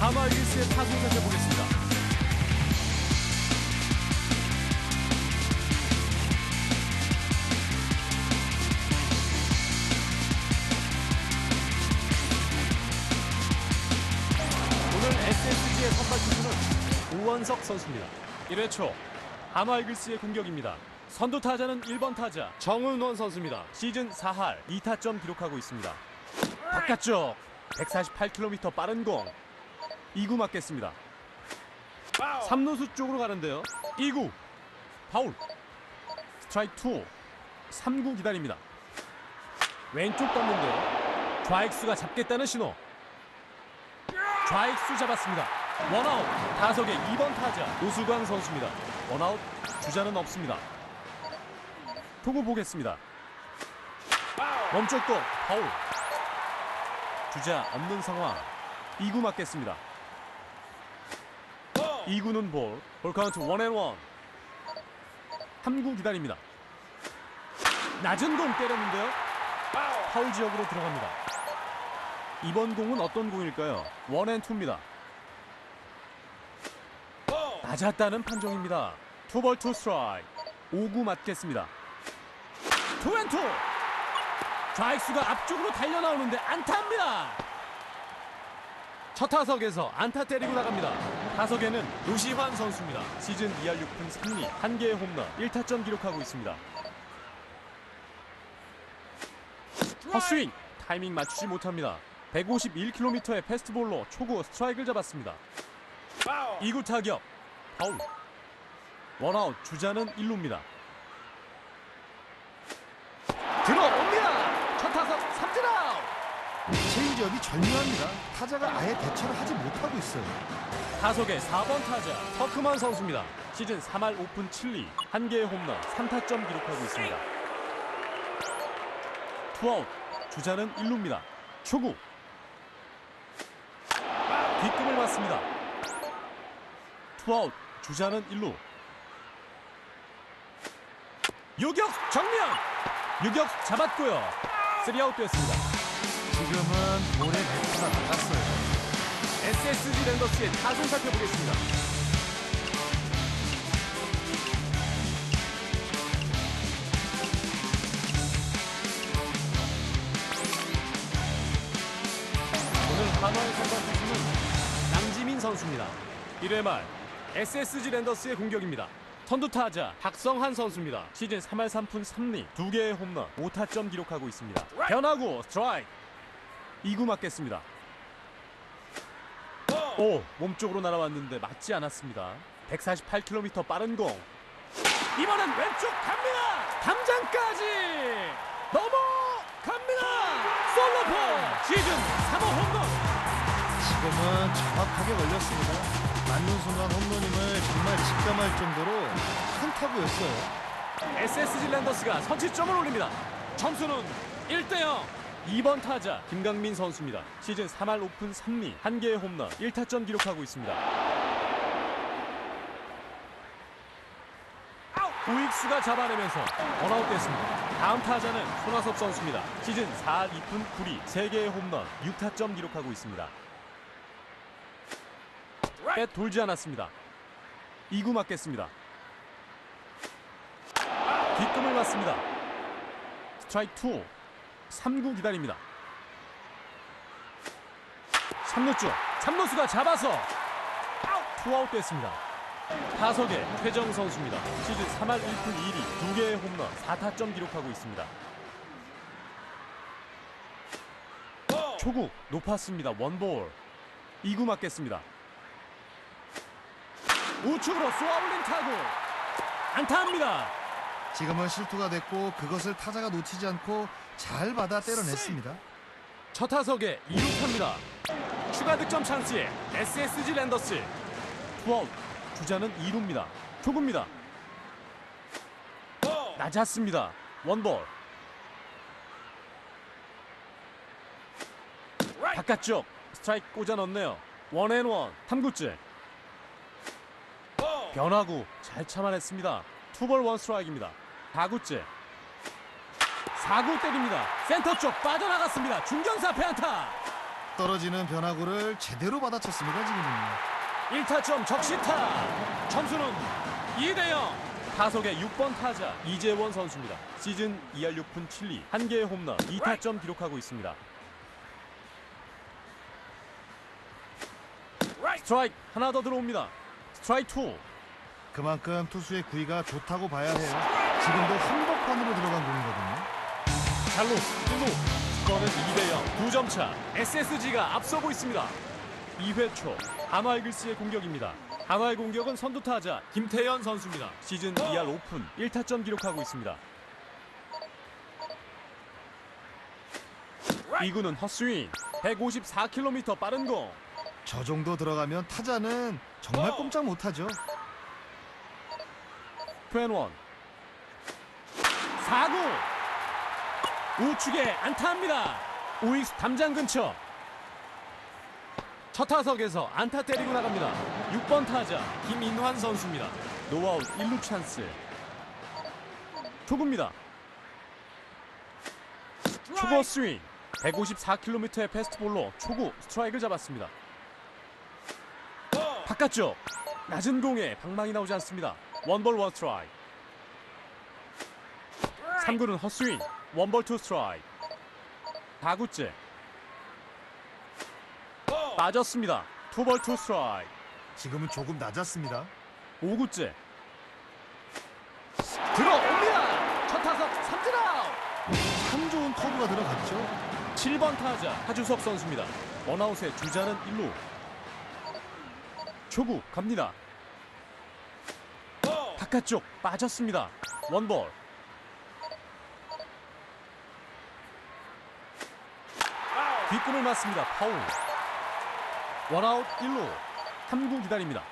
하마 이글스의 타순 살펴보겠습니다. 오늘 SSG의 선발 투수는 오원석 선수입니다. 1회 초 하마 이글스의 공격입니다. 선두 타자는 1번 타자 정은원 선수입니다. 시즌 4할 2타점 기록하고 있습니다. 바깥쪽 148km 빠른 공 2구 맞겠습니다. 3루수 쪽으로 가는데요. 2구 파울 스트라이크 2 3구 기다립니다. 왼쪽 떴는데요. 좌익수가 잡겠다는 신호. 좌익수 잡았습니다. 원아웃 타석의 2번 타자 노수광 선수입니다. 원아웃 주자는 없습니다. 투구 보겠습니다. 멈췄고 파울. 주자 없는 상황. 2구 맞겠습니다. 2구는 볼. 볼 카운트 원앤원. 3구 기다립니다. 낮은 공 때렸는데요. 파울 지역으로 들어갑니다. 이번 공은 어떤 공일까요? 원앤투입니다. 낮았다는 판정입니다. 투볼 투 스트라이크. 5구 맞겠습니다. 투앤투. 좌익수가 앞쪽으로 달려 나오는데 안타입니다. 첫 타석에서 안타 때리고 나갑니다. 타석에는 노시환 선수입니다. 시즌 2할 6푼 3리, 한 개의 홈런, 1타점 기록하고 있습니다. 헛스윙 타이밍 맞추지 못합니다. 151km의 패스트볼로 초구 스트라이크를 잡았습니다. 2구 타격 파울 원아웃 주자는 1루입니다. 들어 지업이 절묘합니다. 타자가 아예 대처를 하지 못하고 있어요. 타석의 4번 타자 터크만 선수입니다. 시즌 3할 오픈 7리 한 개의 홈런 3타점 기록하고 있습니다. 투아웃 주자는 1루입니다. 초구 뒷꿈을 맞습니다. 투아웃 주자는 1루 유격 정면 유격 잡았고요. 3아웃 되었습니다. 지금은 볼의 배트가 나갔어요. SSG 랜더스의 타순 살펴보겠습니다. 오늘 한화의 선발 투수는 남지민 선수입니다. 1회 말 SSG 랜더스의 공격입니다. 선두 타자 박성한 선수입니다. 시즌 3할 3푼 3리 2개의 홈런 5타점 기록하고 있습니다. 변화구 스트라이크 2구 맞겠습니다. 오 몸쪽으로 날아왔는데 맞지 않았습니다. 148km 빠른 공. 이번엔 왼쪽 갑니다. 담장까지 넘어갑니다. 솔로포 시즌 3호 홈런. 지금은 정확하게 걸렸습니다. 맞는 순간 홈런임을 정말 직감할 정도로 큰 타구였어요. SSG 랜더스가 선취점을 올립니다. 점수는 1대 0 2번 타자 김강민 선수입니다 시즌 3할 오픈 3리 한 개의 홈런 1타점 기록하고 있습니다 우익수가 잡아내면서 원아웃 됐습니다. 다음 타자는 손아섭 선수입니다. 시즌 4할 2푼 9리 3개의 홈런 6타점 기록하고 있습니다. 뱃 돌지 않았습니다. 2구 맞겠습니다. 뒷금을 맞습니다. 스트라이크 2 3구 기다립니다. 3루 쪽 3루수가 잡아서 투아웃 됐습니다. 타석의 최정 선수입니다. 시즌 3할 1푼 2리 2개의 홈런 4타점 기록하고 있습니다. 초구 높았습니다. 원볼 2구 맞겠습니다. 우측으로 쏘아올린 타구 안타합니다. 지금은 실투가 됐고 그것을 타자가 놓치지 않고 잘 받아 때려냈습니다. 첫 타석에 2루타입니다. 추가 득점 찬스에 SSG 랜더스 투아웃 주자는 2루입니다. 초구입니다. 낮았습니다. 원볼 바깥쪽 스트라이크 꽂아 넣네요. 원앤원 3구째 변화구 잘 참아냈습니다. 투볼 원 스트라이크입니다. 4구째 4구 때립니다. 센터 쪽 빠져나갔습니다. 중견사 페안타 떨어지는 변화구를 제대로 받아쳤습니다 지금은요. 1타점 적시타 점수는 2대0 타석의 6번 타자 이재원 선수입니다 시즌 2할 6푼 7리 1개의 홈런 2타점 기록하고 있습니다 스트라이크 하나 더 들어옵니다 스트라이크 2 그만큼 투수의 구위가 좋다고 봐야 해요. 지금도 한복판으로 들어간 공이거든요. 잘로 1루 스코어는 2대0 2점 차. SSG가 앞서고 있습니다. 2회 초 한화이글스의 공격입니다. 한화의 공격은 선두 타자 김태현 선수입니다. 시즌 2할 오픈 1타점 기록하고 있습니다. 2구는 헛스윙. 154km 빠른 공. 저 정도 들어가면 타자는 정말 꼼짝 못하죠. 투앤원. 4구 우측에 안타합니다. 우익수 담장 근처. 첫 타석에서 안타 때리고 나갑니다. 6번 타자 김인환 선수입니다. 노아웃 1루 찬스. 초구입니다. 초구 스윙. 154km의 패스트볼로 초구 스트라이크를 잡았습니다. 바깥쪽 낮은 공에 방망이 나오지 않습니다. 원볼 원 스트라이크. 3구는 헛스윙 원볼 투 스트라이크 4구째. 빠졌습니다. 투볼 투 스트라이크 지금은 조금 낮았습니다. 5구째. 들어옵니다. 첫 타석 삼진 아웃. 참 좋은 커브가 들어갔죠. 7번 타자 하주석 선수입니다. 원아웃의 주자는 1루. 초구 갑니다. 바깥쪽 빠졌습니다. 원볼 뒷꿈을 맞습니다. 파울. 원아웃 1루. 3구 기다립니다.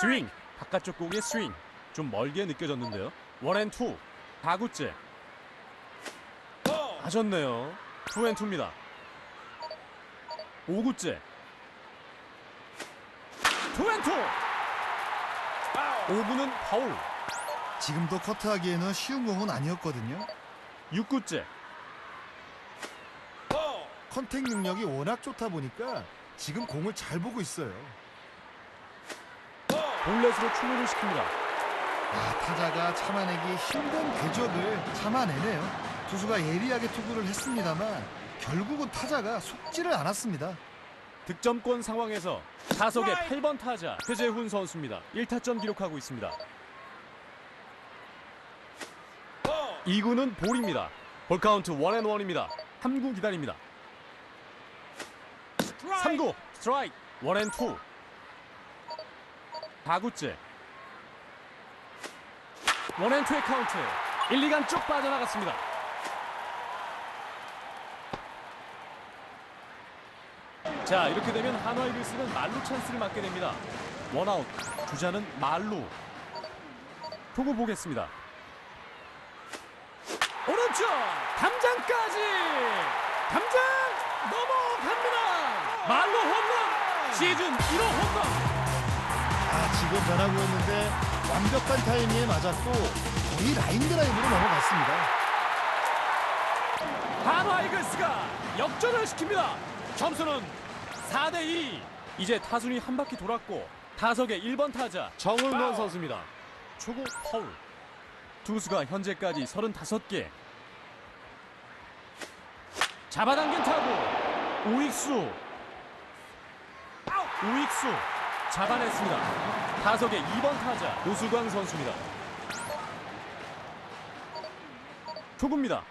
스윙. 바깥쪽 공의 스윙. 좀 멀게 느껴졌는데요. 원앤투. 4구째. 맞았네요. 투앤투입니다. 5구째. 투앤투. 5구는 파울. 지금도 커트하기에는 쉬운 공은 아니었거든요. 6구째 컨택 능력이 워낙 좋다 보니까 지금 공을 잘 보고 있어요. 볼넷으로 출루를 시킵니다. 아, 타자가 참아내기 힘든 궤적을 참아내네요. 투수가 예리하게 투구를 했습니다만 결국은 타자가 속지를 않았습니다. 득점권 상황에서 타석의 8번 타자 최재훈 선수입니다. 1타점 기록하고 있습니다. 2구는 볼입니다. 볼 카운트 원앤원입니다. 3구 기다립니다 3구. 스트라이크. 원앤투. 4구째. 원앤투의 카운트. 1, 2간 쭉 빠져나갔습니다. 자 이렇게 되면 한화 이글스는 말루 찬스를 맞게 됩니다. 원아웃. 주자는 말루 투구 보겠습니다. 오른쪽! 담장까지! 담장 넘어갑니다 말루 홈런 시즌 1호 홈런 아, 지금 변화구였는데 완벽한 타이밍에 맞았고 거의 라인 드라이브로 넘어갔습니다. 한화 이글스가 역전을 시킵니다. 점수는 4대 2. 이제 타순이 한 바퀴 돌았고 타석의 1번 타자 정은원 선수입니다. 초구 파울. 투수가 현재까지 35개. 잡아당긴 타구. 우익수. 우익수. 잡아냈습니다. 타석의 2번 타자 노수광 선수입니다. 초구입니다.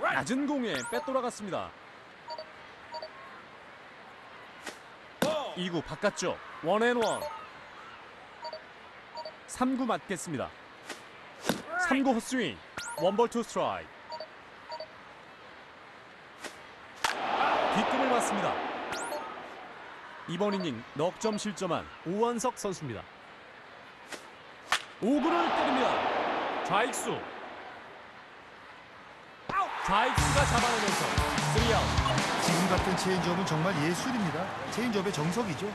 낮은 공에 빼돌아갔습니다. 2구 바깥쪽 원앤원 3구 맞겠습니다. 3구 헛스윙 원볼 투 스트라이크 뒷꿈을 맞습니다. 이번 이닝 넉점 실점한 오원석 선수입니다. 5구를 때립니다. 좌익수 좌익수가 잡아내면서 3아웃 지금 같은 체인지업은 정말 예술입니다. 체인지업의 정석이죠.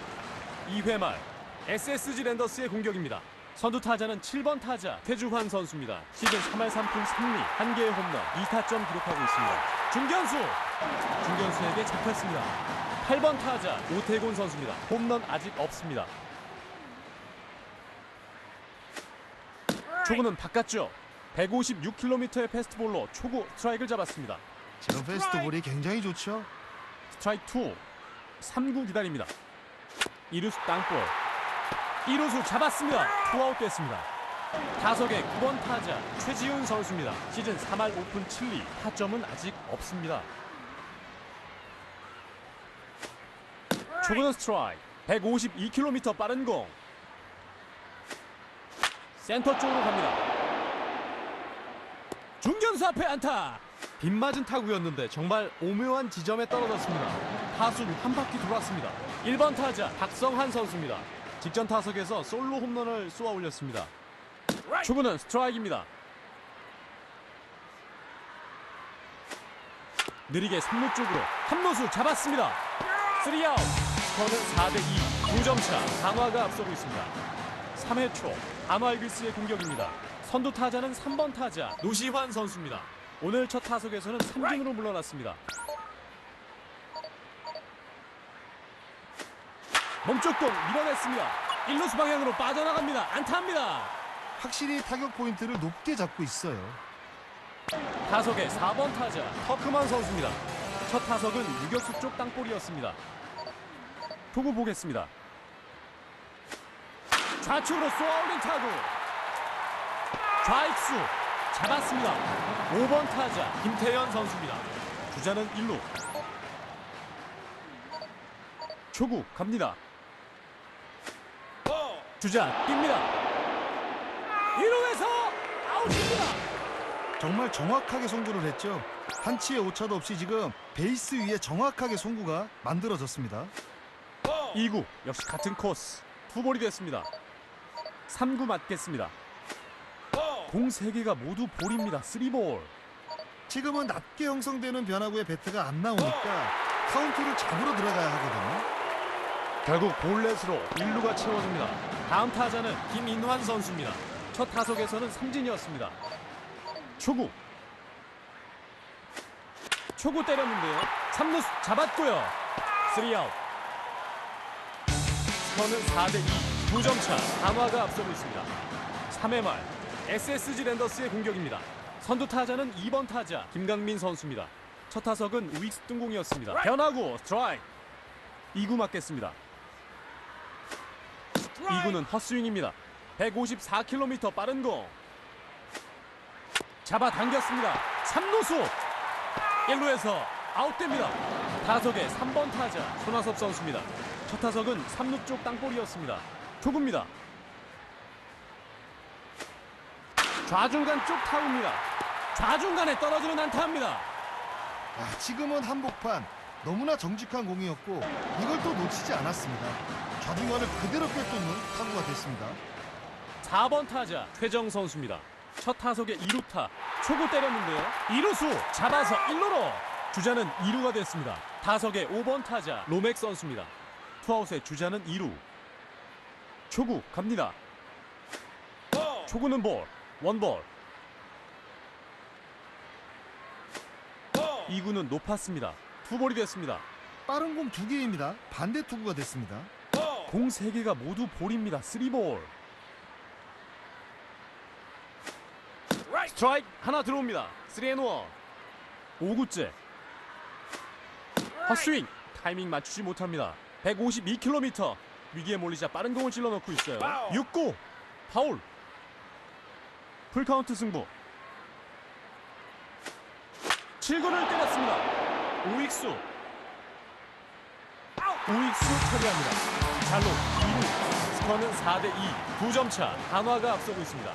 2회 말 SSG 랜더스의 공격입니다. 선두 타자는 7번 타자 태주환 선수입니다. 시즌 3할 3푼 3리, 1개의 홈런, 2타점 기록하고 있습니다. 중견수! 중견수에게 잡혔습니다. 8번 타자 오태곤 선수입니다. 홈런 아직 없습니다. 초구는 바깥쪽 156km의 패스트볼로 초구 스트라이크를 잡았습니다. 지금 페스트볼이 굉장히 좋죠. 스트라이크 2 3구 기다립니다 2루수 땅볼 2루수 잡았습니다 투아웃 됐습니다 타석의 9번 타자 최지훈 선수입니다 시즌 3할 오픈 7리 타점은 아직 없습니다 초구는 스트라이크 152km 빠른 공 센터 쪽으로 갑니다 중견수 앞에 안타 빗맞은 타구였는데 정말 오묘한 지점에 떨어졌습니다. 타순 한 바퀴 돌았습니다. 1번 타자 박성한 선수입니다. 직전 타석에서 솔로 홈런을 쏘아 올렸습니다. 초구는 스트라이크입니다. 느리게 3루 쪽으로 함노수 잡았습니다. 3아웃. 스코어는 4대2. 2점 차. 강화가 앞서고 있습니다. 3회 초 한화 이글스의 공격입니다. 선두 타자는 3번 타자 노시환 선수입니다. 오늘 첫 타석에서는 3진으로 물러났습니다. 몸쪽 공 밀어냈습니다. 1루수 방향으로 빠져나갑니다. 안타입니다. 확실히 타격 포인트를 높게 잡고 있어요. 타석의 4번 타자 터크만 선수입니다. 첫 타석은 유격수 쪽 땅볼이었습니다. 투구 보겠습니다. 좌측으로 쏘아올린 타구. 좌익수 잡았습니다. 5번 타자 김태현 선수입니다. 주자는 1루. 초구 갑니다. 주자 뜁니다. 1루에서 아웃입니다. 정말 정확하게 송구를 했죠. 한치의 오차도 없이 지금 베이스 위에 정확하게 송구가 만들어졌습니다. 2구 역시 같은 코스. 투볼이 됐습니다. 3구 맞겠습니다. 공 3개가 모두 볼입니다. 3볼. 지금은 낮게 형성되는 변화구의 배트가 안 나오니까 카운트를 잡으러 들어가야 하거든요. 결국 볼넷으로 1루가 채워집니다. 다음 타자는 김인환 선수입니다. 첫 타석에서는 삼진이었습니다. 초구. 초구 때렸는데요. 3루수 잡았고요. 3아웃 스코어는 4대2 2점 차 한화가 앞서고 있습니다. 3회 말 SSG 랜더스의 공격입니다. 선두 타자는 2번 타자 김강민 선수입니다. 첫 타석은 우익수 뜬공이었습니다. 변화구 스트라이크. 2구 맞겠습니다. 2구는 헛스윙입니다. 154km 빠른 공. 잡아당겼습니다. 3루수. 1루에서 아웃됩니다. 타석의 3번 타자 손아섭 선수입니다 첫 타석은 3루 쪽 땅볼이었습니다 초구입니다 좌중간 쪽 타구입니다 좌중간에 떨어지는 안타입니다 아, 지금은 한복판 너무나 정직한 공이었고 이걸 또 놓치지 않았습니다. 좌중간을 그대로 꿰뚫는 타구가 됐습니다. 4번 타자 최정 선수입니다. 첫 타석에 2루타 초구 때렸는데요. 2루수 잡아서 1루로 주자는 2루가 됐습니다. 타석에 5번 타자 로맥 선수입니다. 투아웃의 주자는 2루. 초구 갑니다. 초구는 볼. 원볼. 2구는 높았습니다. 투볼이 됐습니다. 빠른 공두 개입니다. 반대 투구가 됐습니다. 공 3개가 모두 볼입니다. 3볼. 스트라이크 하나 들어옵니다. 3앤1. 5구째. 헛스윙. 타이밍 맞추지 못합니다. 152km. 위기에 몰리자 빠른 공을 찔러넣고 있어요. 6구. 파울. 풀카운트 승부. 7구를 때렸습니다. 우익수. 우익수 처리합니다. 잘로 2루 스코어는 4대2 9점 차 한화가 앞서고 있습니다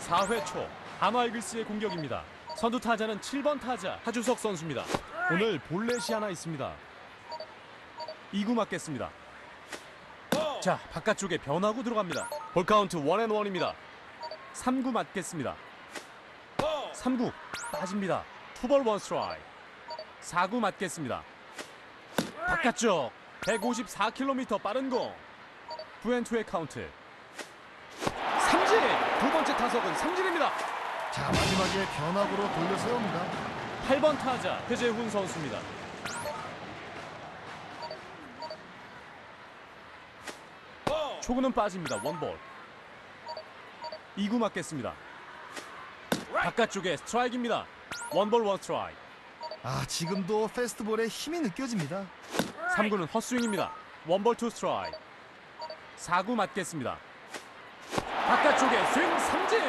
4회 초 한화 이글스의 공격입니다 선두 타자는 7번 타자 하주석 선수입니다 오늘 볼넷이 하나 있습니다 2구 맞겠습니다. 자 바깥쪽에 변하고 들어갑니다. 볼 카운트 원앤 원입니다. 3구 맞겠습니다. 3구 빠집니다. 투볼 원 스트라이크 4구 맞겠습니다. 바깥쪽 154km 빠른 공. 투앤투의 카운트. 삼진. 두 번째 타석은 삼진입니다. 자 마지막에 변화구로 돌려 세웁니다. 8번 타자 배재훈 선수입니다. 초구는 빠집니다. 원볼. 2구 맞겠습니다. 바깥쪽에 스트라이크입니다. 원볼 원 스트라이크. 아 지금도 페스트볼에 힘이 느껴집니다. 3구는 헛스윙입니다. 원볼 투 스트라이크. 4구 맞겠습니다. 바깥쪽에 스윙 삼진.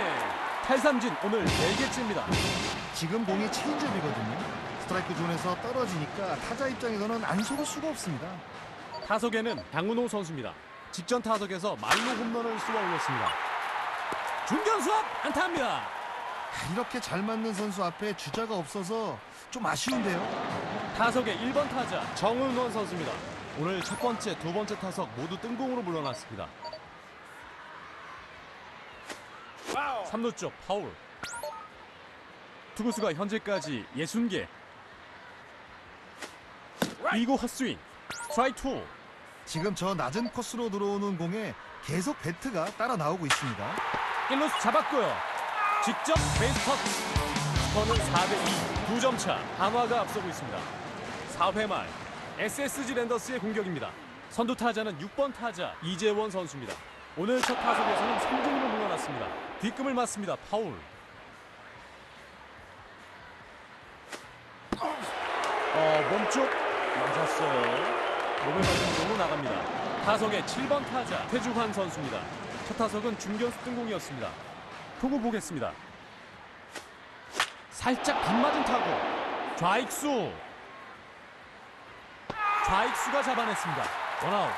탈삼진 오늘 4개째입니다. 지금 공이 체인지업이거든요. 스트라이크 존에서 떨어지니까 타자 입장에서는 안 속을 수가 없습니다. 타석에는 강은호 선수입니다. 직전 타석에서 말로 홈런을 쏘아 올렸습니다. 중견수 앞 안타입니다. 아, 이렇게 잘 맞는 선수 앞에 주자가 없어서 좀 아쉬운데요. 타석의 1번 타자 정은원 선수입니다. 오늘 첫 번째, 두 번째 타석 모두 뜬공으로 물러났습니다. 3루 쪽 파울. 투구수가 현재까지 60개. 2구 헛스윙. 스트라이크 2. 지금 저 낮은 코스로 들어오는 공에 계속 배트가 따라 나오고 있습니다. 1루수 잡았고요. 직접 베이스 터치. 스코어는 4대2. 2점 차. 한화가 앞서고 있습니다. 4회 말 SSG 랜더스의 공격입니다. 선두 타자는 6번 타자 이재원 선수입니다. 오늘 첫 타석에서는 3진으로 물러났습니다. 뒷금을 맞습니다. 파울. 어, 몸쪽 맞았어요. 몸에 맞은 공으로 나갑니다. 타석의 7번 타자 태주환 선수입니다. 첫 타석은 중견수 뜬공이었습니다. 투구 보겠습니다. 살짝 빗맞은 타구. 좌익수. 좌익수가 잡아냈습니다. 원아웃.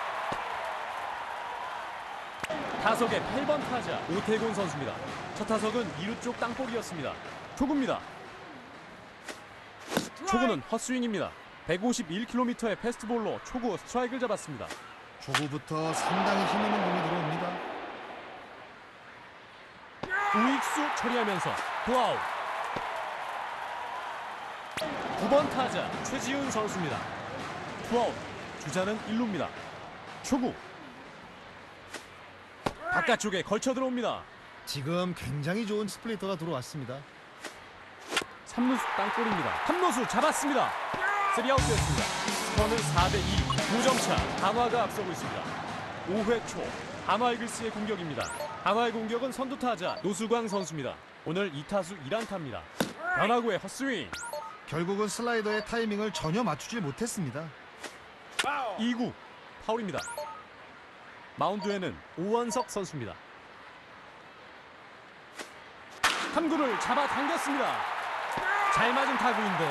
타석의 8번 타자 오태곤 선수입니다. 첫 타석은 2루 쪽 땅볼이었습니다. 초구입니다. 초구는 헛스윙입니다. 151km의 패스트볼로 초구 스트라이크를 잡았습니다. 초구부터 상당히 힘있는 공이 들어옵니다. 우익수 처리하면서 투아웃. 9번 타자 최지훈 선수입니다. 투아웃. 주자는 1루입니다. 초구. 바깥쪽에 걸쳐 들어옵니다. 지금 굉장히 좋은 스플리터가 들어왔습니다. 3루수 땅볼입니다. 3루수 잡았습니다 3아웃 됐습니다 스코어는 4대2 2점 차 한화가 앞서고 있습니다 5회 초 한화 이글스의 공격입니다 한화의 공격은 선두 타자 노수광 선수입니다 오늘 2타수 1안타입니다 변화구의 헛스윙 결국은 슬라이더의 타이밍을 전혀 맞추지 못했습니다. 2구 파울입니다. 마운드에는 오원석 선수입니다. 3구를 잡아당겼습니다. 잘 맞은 타구인데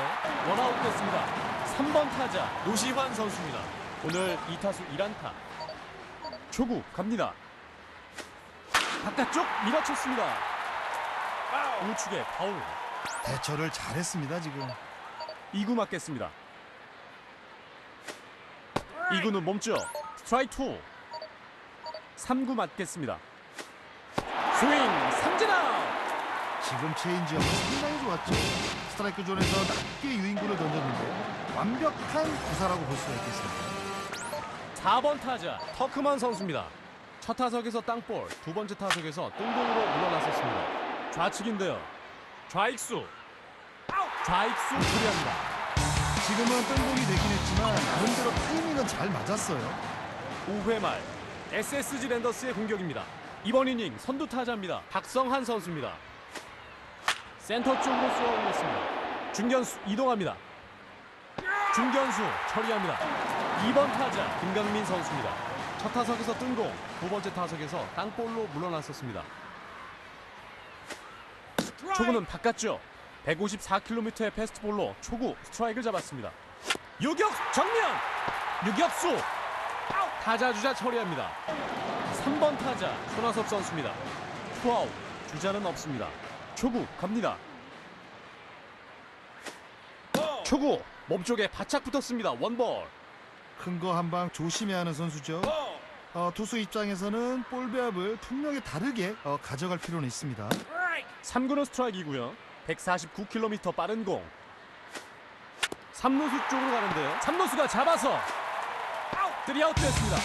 원아웃 됐습니다. 3번 타자 노시환 선수입니다. 오늘 2타수 1안타. 초구 갑니다. 바깥쪽 밀어쳤습니다. 우측에 파울. 대처를 잘했습니다 지금. 2구 맞겠습니다. 2구는 몸쪽 스트라이크 2 3구 맞겠습니다. 스윙 삼진 아웃 지금 체인지업은 상당히 좋았죠. 스트라이크 존에서 낮게 유인구를 던졌는데 완벽한 구사라고 볼 수가 있겠습니다. 4번 타자 터크만 선수입니다. 첫 타석에서 땅볼, 두 번째 타석에서 뜬공으로 물러났었습니다. 좌측인데요. 좌익수 좌익수 처리합니다. 지금은 뜬공이 되긴 했지만 나름대로 타이밍은 잘 맞았어요. 5회 말 SSG 랜더스의 공격입니다. 이번 이닝 선두 타자입니다. 박성한 선수입니다. 센터 쪽으로 쏘아 올렸습니다. 중견수 이동합니다. 중견수 처리합니다. 2번 타자 김강민 선수입니다. 첫 타석에서 뜬 공, 두 번째 타석에서 땅볼로 물러났었습니다. 초구는 바깥쪽 154km의 패스트볼로 초구 스트라이크를 잡았습니다. 유격 정면 유격수 타자 주자 처리합니다. 3번 타자 손아섭 선수입니다. 투아웃 주자는 없습니다. 초구 갑니다. 초구 몸쪽에 바짝 붙었습니다. 원볼. 큰 거 한 방 조심해야 하는 선수죠. 어, 투수 입장에서는 볼 배합을 분명히 다르게 어, 가져갈 필요는 있습니다. 3구는 스트라이크이고요. 149km 빠른 공. 3루수 쪽으로 가는데요. 3루수가 잡아서 3아웃 됐습니다.